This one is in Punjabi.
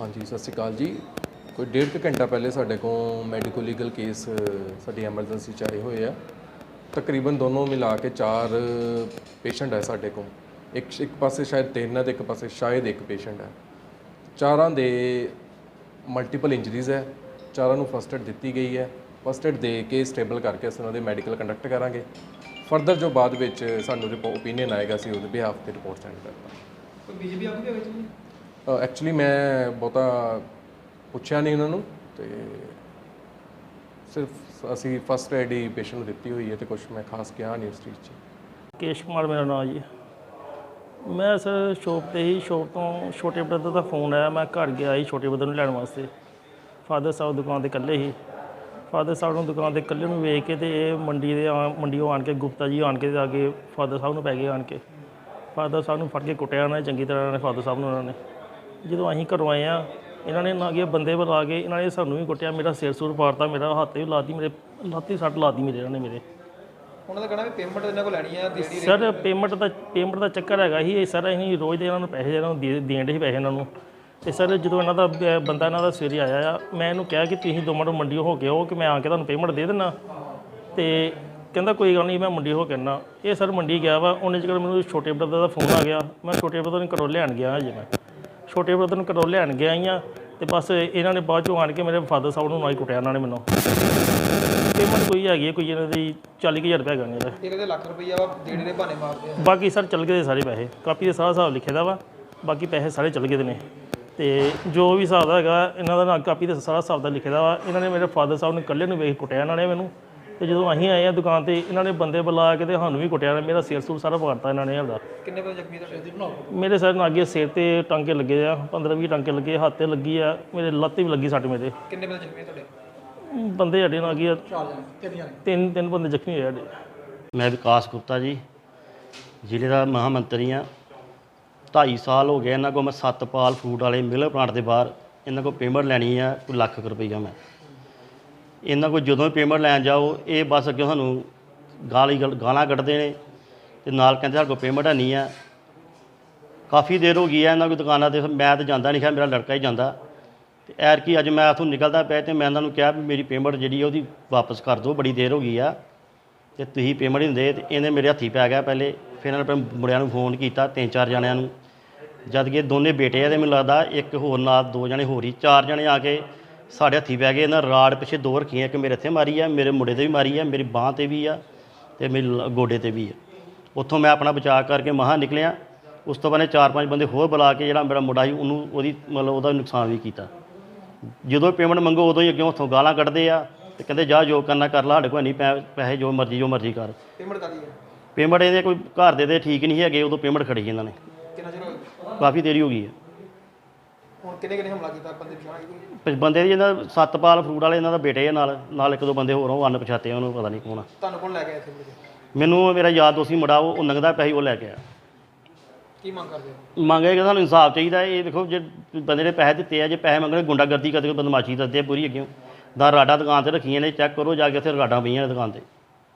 ਹਾਂਜੀ, ਸਤਿ ਸ਼੍ਰੀ ਅਕਾਲ ਜੀ। ਕੋਈ ਡੇਢ ਕੁ ਘੰਟਾ ਪਹਿਲੇ ਸਾਡੇ ਕੋਲ ਮੈਡੀਕੋ ਲੀਗਲ ਕੇਸ ਸਾਡੀ ਐਮਰਜੈਂਸੀ ਚ ਆਏ ਹੋਏ ਆ। ਤਕਰੀਬਨ ਦੋਨੋਂ ਮਿਲਾ ਕੇ ਚਾਰ ਪੇਸ਼ੈਂਟ ਹੈ ਸਾਡੇ ਕੋਲ। ਇੱਕ ਇੱਕ ਪਾਸੇ ਸ਼ਾਇਦ ਤਿੰਨ ਹੈ ਤੇ ਇੱਕ ਪਾਸੇ ਸ਼ਾਇਦ ਇੱਕ ਪੇਸ਼ੈਂਟ ਹੈ ਚਾਰਾਂ ਦੇ ਮਲਟੀਪਲ ਇੰਜਰੀਜ਼ ਹੈ ਚਾਰਾਂ ਨੂੰ ਫਸਟ ਏਡ ਦਿੱਤੀ ਗਈ ਹੈ ਫਸਟ ਏਡ ਦੇ ਕੇ ਸਟੇਬਲ ਕਰਕੇ ਅਸੀਂ ਉਹਨਾਂ ਦੇ ਮੈਡੀਕਲ ਕੰਡਕਟ ਕਰਾਂਗੇ। ਫਰਦਰ ਜੋ ਬਾਅਦ ਵਿੱਚ ਸਾਨੂੰ ਓਪੀਨੀਅਨ ਆਏਗਾ, ਅਸੀਂ ਉਹਦੇ ਬਿਹਾਫ ਤੇ ਰਿਪੋਰਟ ਸੈਂਡ ਕਰਾਂਗੇ ਕੋਈ ਬੀਜੇਪੀ ਆਗੂ ਵੀ ਵਿੱਚ? ਐਕਚੁਅਲੀ ਮੈਂ ਬਹੁਤਾ ਪੁੱਛਿਆ ਨਹੀਂ ਉਹਨਾਂ ਨੂੰ ਤੇ ਸਿਰਫ ਅਸੀਂ ਫਸਟ ਏਡ ਹੀ ਪੇਸ਼ੈਂਟ ਨੂੰ ਦਿੱਤੀ ਹੋਈ ਹੈ ਤੇ ਕੁਝ ਮੈਂ ਖਾਸ ਕਿਹਾ ਨਹੀਂ ਉਸ ਚੀਜ਼ 'ਚ। ਕੇਸ਼ ਕੁਮਾਰ ਮੇਰਾ ਨਾਮ ਜੀ। ਮੈਂ ਸਰ ਸ਼ੋਪ ਤੇ ਹੀ, ਸ਼ੋਪ ਤੋਂ ਛੋਟੇ ਬ੍ਰਦਰ ਦਾ ਫੋਨ ਆਇਆ, ਮੈਂ ਘਰ ਗਿਆ ਸੀ ਛੋਟੇ ਬ੍ਰਦਰ ਨੂੰ ਲੈਣ ਵਾਸਤੇ। ਫਾਦਰ ਸਾਹਿਬ ਦੁਕਾਨ ਤੇ ਇਕੱਲੇ ਹੀ। ਫਾਦਰ ਸਾਹਿਬ ਨੂੰ ਦੁਕਾਨ ਤੇ ਇਕੱਲੇ ਨੂੰ ਵੇਖ ਕੇ ਤੇ ਇਹ ਮੰਡੀ ਦੇ ਆ- ਮੰਡੀੋਂ ਆਣ ਕੇ, ਗੁਪਤਾ ਜੀ ਆਣ ਕੇ ਤੇ ਆ ਕੇ ਫਾਦਰ ਸਾਹਿਬ ਨੂੰ ਪੈ ਗਏ ਆਣ ਕੇ। ਫਾਦਰ ਸਾਹਿਬ ਨੂੰ ਫੜ ਕੇ ਕੁੱਟਿਆ ਉਹਨਾਂ ਨੇ, ਚੰਗੀ ਤਰ੍ਹਾਂ ਨੇ ਫਾਦਰ ਸਾਹਿਬ ਨੂੰ ਉਹਨਾਂ ਨੇ। ਜਦੋਂ ਅਸੀਂ ਘਰੋਂ ਆਏ ਆ ਇਹਨਾਂ ਨੇ ਨਾ ਕਿ ਬੰਦੇ ਬੁਲਾ ਕੇ ਇਹਨਾਂ ਨੇ ਸਾਨੂੰ ਵੀ ਕੁੱਟਿਆ ਮੇਰਾ ਸਿਰ ਸੂਰ ਪਾੜਤਾ ਮੇਰਾ ਹੱਥ ਵੀ ਲਾਤੀ ਮੇਰੇ ਲੱਤੀ ਸੱਟ ਲਾਤੀ ਮੇਰੇ ਇਹਨਾਂ ਨੇ ਮੇਰੇ। ਉਹਨਾਂ ਦਾ ਕਹਿਣਾ ਵੀ ਪੇਮੈਂਟ ਇਹਨਾਂ ਕੋਲ ਲੈਣੀ ਆ ਦੇਣੀ ਸਰ ਪੇਮੈਂਟ ਦਾ ਪੇਮੈਂਟ ਦਾ ਚੱਕਰ ਹੈਗਾ ਹੀ ਇਹ ਸਰ ਅਸੀਂ ਰੋਜ਼ ਦੇ ਇਹਨਾਂ ਨੂੰ ਪੈਸੇ ਇਹਨਾਂ ਨੂੰ ਦੇ ਦੇਣ ਦੇ ਪੈਸੇ ਇਹਨਾਂ ਨੂੰ। ਤੇ ਸਰ ਜਦੋਂ ਇਹਨਾਂ ਦਾ ਬ- ਬੰਦਾ ਇਹਨਾਂ ਦਾ ਸਵੇਰੇ ਆਇਆ ਆ ਮੈਂ ਇਹਨੂੰ ਕਿਹਾ ਕਿ ਤੁਸੀਂ ਦੋ ਮਿੰਟ ਮੰਡੀੋਂ ਹੋ ਕੇ ਆਓ ਕਿ ਮੈਂ ਆ ਕੇ ਤੁਹਾਨੂੰ ਪੇਮੈਂਟ ਦੇ ਦੇਣਾ ਤੇ ਕਹਿੰਦਾ ਕੋਈ ਗੱਲ ਨਹੀਂ ਮੈਂ ਮੰਡੀ ਹੋ ਕੇ ਆਉਣਾ ਇਹ ਸਰ ਮੰਡੀ ਗਿਆ ਵਾ ਉਹਨੇ ਜਿਹੜਾ ਮੈਨੂੰ ਛੋਟੇ ਬ੍ਰਦਰ ਦਾ ਫੋਨ ਆ ਗਿਆ ਮੈਂ ਛੋਟੇ ਬ੍ਰਦਰ ਨੂੰ ਘਰੋਂ ਲੈਣ ਗਿਆ ਹਜੇ ਮੈਂ। ਛੋਟੇ ਬ੍ਰਦਰ ਨੂੰ ਘਰੋਂ ਲੈਣ ਗਿਆ ਹੀ ਆ ਤੇ ਬਸ ਇਹਨਾਂ ਨੇ ਬਾਅਦ ਚੋਂ ਆਣ ਕੇ ਮੇਰੇ ਫਾਦਰ ਸਾਹਿਬ ਨੂੰ ਨਾਲ ਹੀ ਕੁੱਟਿਆ ਇਹਨਾਂ ਨੇ ਮੈਨੂੰ। ਪੇਮੈਂਟ ਕੋਈ ਹੈਗੀ ਹੈ ਕੋਈ ਇਹਨਾਂ ਦੀ 40000 ਰੁਪਏ ਹੈਗਾ ਇਹਦਾ। ਇਹ ਕਹਿੰਦੇ ਲੱਖ ਰੁਪਈਆ ਵਾ ਦੇਣੇ ਦੇ ਬਹਾਨੇ ਮਾਰਦੇ ਆ। ਬਾਕੀ ਸਰ ਚੱਲ ਗਏ ਦੇ ਸਾਰੇ ਪੈਸੇ। ਕਾਪੀ ਦੇ ਸਾਰਾ ਹਿਸਾਬ ਲਿਖੇ ਦਾ ਵਾ ਬਾਕੀ ਪੈਸੇ ਸਾਰੇ ਚੱਲ ਗਏ ਦੇ ਨੇ। ਤੇ ਜੋ ਵੀ ਹਿਸਾਬ ਦਾ ਹੈਗਾ ਇਹਨਾਂ ਦਾ ਨਾ ਕਾਪੀ ਤੇ ਸਾਰਾ ਹਿਸਾਬ ਦਾ ਲਿਖੇ ਦਾ ਵਾ ਇਹਨਾਂ ਨੇ ਮੇਰੇ ਫਾਦਰ ਸਾਹਿਬ ਨੂੰ ਇਕੱਲੇ ਨੂੰ ਵੇਖ ਕੁੱਟਿਆ ਇਹਨਾਂ ਨੇ ਮੈਨੂੰ। ਤੇ ਜਦੋਂ ਅਸੀਂ ਆਏ ਆ ਦੁਕਾਨ ਤੇ ਇਹਨਾਂ ਨੇ ਬੰਦੇ ਬੁਲਾ ਕੇ ਤੇ ਸਾਨੂੰ ਵੀ ਕੁੱਟਿਆ ਮੇਰਾ ਸਿਰ ਸੂਰ ਸਾਰਾ ਪਾੜਤਾ ਇਹਨਾਂ ਨੇ ਆਪਦਾ। ਕਿੰਨੇ ਬੰਦੇ ਜ਼ਖਮੀ ਤੁਹਾਡੇ ਮੇਰੇ ਸਿਰ ਨਾਲ ਅੱਗੇ ਸਿਰ ਤੇ ਟਾਂਕੇ ਲੱਗੇ ਆ 15 20 ਟਾਂਕੇ ਲੱਗੇ ਹੱਥ ਤੇ ਲੱਗੀ ਆ ਮੇਰੇ ਲੱਤ ਤੇ ਵੀ ਲੱਗੀ ਸੱਟ ਮੇਰੇ। ਕਿੰਨੇ ਬੰਦੇ ਜ਼ਖਮੀ ਤੁਹਾਡੇ? ਬੰਦੇ ਸਾਡੇ ਨਾਲ ਅੱਗੇ ਆ। ਚਾਰ ਜਣੇ ਤਿੰਨ ਤਿੰਨ ਤਿੰਨ ਬੰਦੇ ਜ਼ਖਮੀ ਹੋਏ ਸਾਡੇ। ਮੈਂ ਵਿਕਾਸ ਗੁਪਤਾ ਜੀ ਜ਼ਿਲ੍ਹੇ ਦਾ ਮਹਾਮੰਤਰੀ ਹਾਂ। 2.5 ਸਾਲ ਹੋ ਗਏ ਇਹਨਾਂ ਕੋਲ ਮੈਂ ਸਤਪਾਲ ਫੂਡ ਵਾਲੇ ਮਿਲਰ ਪਲਾਂਟ ਦੇ ਬਾਹਰ ਇਹਨਾਂ ਕੋਲ ਪੇਮੈਂਟ ਲੈਣੀ ਆ ਕੋਈ ਲੱਖ ਕੁ ਰੁਪਈਆ ਮੈਂ। ਇਹਨਾਂ ਕੋਲ ਜਦੋਂ ਵੀ ਪੇਮੈਂਟ ਲੈਣ ਜਾਓ, ਇਹ ਬਸ ਅੱਗੇ ਸਾਨੂੰ ਗਾਲੀ ਗਲ- ਗਾਲਾਂ ਕੱਢਦੇ ਨੇ ਤੇ ਨਾਲ ਕਹਿੰਦੇ ਸਾਡੇ ਕੋਲ ਪੇਮੈਂਟ ਹੈ ਨਹੀਂ ਆ। ਕਾਫੀ ਦੇਰ ਹੋ ਗਈ ਹੈ ਇਹਨਾਂ ਕੋਲ ਦੁਕਾਨਾਂ ਤੇ, ਮੈਂ ਤਾਂ ਜਾਂਦਾ ਨਹੀਂ ਖਿਆ ਮੇਰਾ ਲੜਕਾ ਹੀ ਜਾਂਦਾ। ਤੇ ਐਰ ਕੀ ਅੱਜ ਮੈਂ ਉੱਥੋਂ ਨਿਕਲਦਾ ਪਿਆ ਤੇ ਮੈਂ ਇਹਨਾਂ ਨੂੰ ਕਿਹਾ ਵੀ ਮੇਰੀ ਪੇਮੈਂਟ ਜਿਹੜੀ ਆ ਉਹਦੀ ਵਾਪਸ ਕਰ ਦਿਓ, ਬੜੀ ਦੇਰ ਹੋ ਗਈ ਆ। ਤੇ ਤੁਸੀਂ ਪੇਮੈਂਟ ਨਹੀਂ ਦਿੰਦੇ ਤੇ ਇਹਨੇ ਮੇਰੇ ਹੱਥੀ ਪੈ ਗਿਆ ਪਹਿਲੇ, ਫਿਰ ਇਹਨਾਂ ਨੇ ਆਪਣੇ ਮੁੰਡਿਆਂ ਨੂੰ ਫੋਨ ਕੀਤਾ ਤਿੰਨ ਚਾਰ ਜਣਿਆਂ ਨੂੰ। ਜਦ ਕਿ ਦੋਨੇ ਬੇਟੇ ਆ ਤੇ ਮੈਨੂੰ ਲੱਗਦਾ ਇੱਕ ਹੋਰ ਨਾਲ ਦੋ ਜਣੇ ਹੋਰ ਹੀ, ਚਾਰ ਜਣੇ ਆ ਕੇ ਸਾਡੇ ਹੱਥੀ ਪੈ ਗਏ ਇਹਨਾਂ ਰਾੜ ਪਿੱਛੇ ਦੋ ਰੱਖੀਆਂ ਇੱਕ ਮੇਰੇ ਇੱਥੇ ਮਾਰੀ ਆ ਮੇਰੇ ਮੁੰਡੇ ਤੇ ਵੀ ਮਾਰੀ ਆ ਮੇਰੀ ਬਾਹ ਤੇ ਵੀ ਆ ਤੇ ਮੇਰੇ ਲ- ਗੋਡੇ ਤੇ ਵੀ ਆ। ਉੱਥੋਂ ਮੈਂ ਆਪਣਾ ਬਚਾਅ ਕਰਕੇ ਮਹਾ ਨਿਕਲਿਆ। ਉਸ ਤੋਂ ਬਾਅਦ ਇਹ ਚਾਰ ਪੰਜ ਬੰਦੇ ਹੋਰ ਬੁਲਾ ਕੇ ਜਿਹੜਾ ਮੇਰਾ ਮੁੰਡਾ ਸੀ ਉਹਨੂੰ ਉਹਦੀ ਮਤਲਬ ਉਹਦਾ ਨੁਕਸਾਨ ਵੀ ਕੀਤਾ। ਜਦੋਂ ਪੇਮੈਂਟ ਮੰਗੋ ਉਦੋਂ ਹੀ ਅੱਗੇ ਹੱਥੋਂ ਗਾਲਾਂ ਕੱਢਦੇ ਆ ਤੇ ਕਹਿੰਦੇ ਜਾ ਜੋ ਕਰਨਾ ਕਰ ਲਾ ਸਾਡੇ ਕੋਲ ਨਹੀਂ ਪੈ- ਪੈਸੇ ਜੋ ਮਰਜ਼ੀ ਜੋ ਮਰਜ਼ੀ ਕਰ। ਪੇਮੈਂਟ ਹੈ ਪੇਮੈਂਟ ਇਹਦੇ ਕੋਈ ਘਰ ਦੇ ਦੇ ਠੀਕ ਨਹੀਂ ਹੈਗੇ ਉਦੋਂ ਪੇਮੈਂਟ ਖੜੀ ਇਹਨਾਂ ਨੇ। ਕਿੰਨਾ ਚਿਰ ਹੋ ਗਿਆ? ਕਾਫੀ ਦੇਰੀ ਹੋ ਗਈ ਹੈ ਹੁਣ ਕਿੰਨੇ ਕਿੰਨੇ ਹਮਲਾ ਕੀਤਾ ਬੰਦੇ ਪਛਾਣ ਕੋਈ ਪਰ ਬੰਦੇ ਦੀ ਇਹਨਾਂ ਸਤਪਾਲ ਫਰੂਟ ਵਾਲੇ ਇਹਨਾਂ ਦਾ ਬੇਟੇ ਆ ਨਾਲ ਨਾਲ ਇੱਕ ਦੋ ਬੰਦੇ ਹੋਰ ਉਹ ਅਣਪਛਾਤੇ ਉਹਨੂੰ ਪਤਾ ਨਹੀਂ ਕੌਣ ਆ। ਤੁਹਾਨੂੰ ਕੋਲ ਲੈ ਕੇ ਆਏ ਮੁੰਡੇ? ਮੈਨੂੰ ਮੇਰਾ ਯਾਦ ਦੋਸੀ ਮੁੰਡਾ ਉਹ ਉਹ ਨੰਗਦਾ ਪੈਸੇ ਉਹ ਲੈ ਕੇ ਆ ਕੀ ਮੰਗ ਕਰਦੇ ਹੋ? ਮੰਗੇ ਕਿ ਸਾਨੂੰ ਇਨਸਾਫ ਚਾਹੀਦਾ ਇਹ ਦੇਖੋ ਜੇ ਬੰਦੇ ਨੇ ਪੈਸੇ ਦਿੱਤੇ ਆ ਜੇ ਪੈਸੇ ਮੰਗਣੇ ਗੁੰਡਾਗਰਦੀ ਕਰਦੇ ਕੋਈ ਬਦਮਾਸ਼ੀ ਕਰਦੇ ਆ ਪੂਰੀ ਅੱਗੇ। ਦਾ ਰਾਡਾ ਦੁਕਾਨ ਤੇ ਰੱਖੀਆਂ ਨੇ ਚੈੱਕ ਕਰੋ ਜਾ ਕੇ ਉੱਥੇ ਰਾਡਾਂ ਪਈਆਂ ਨੇ ਦੁਕਾਨ ਤੇ।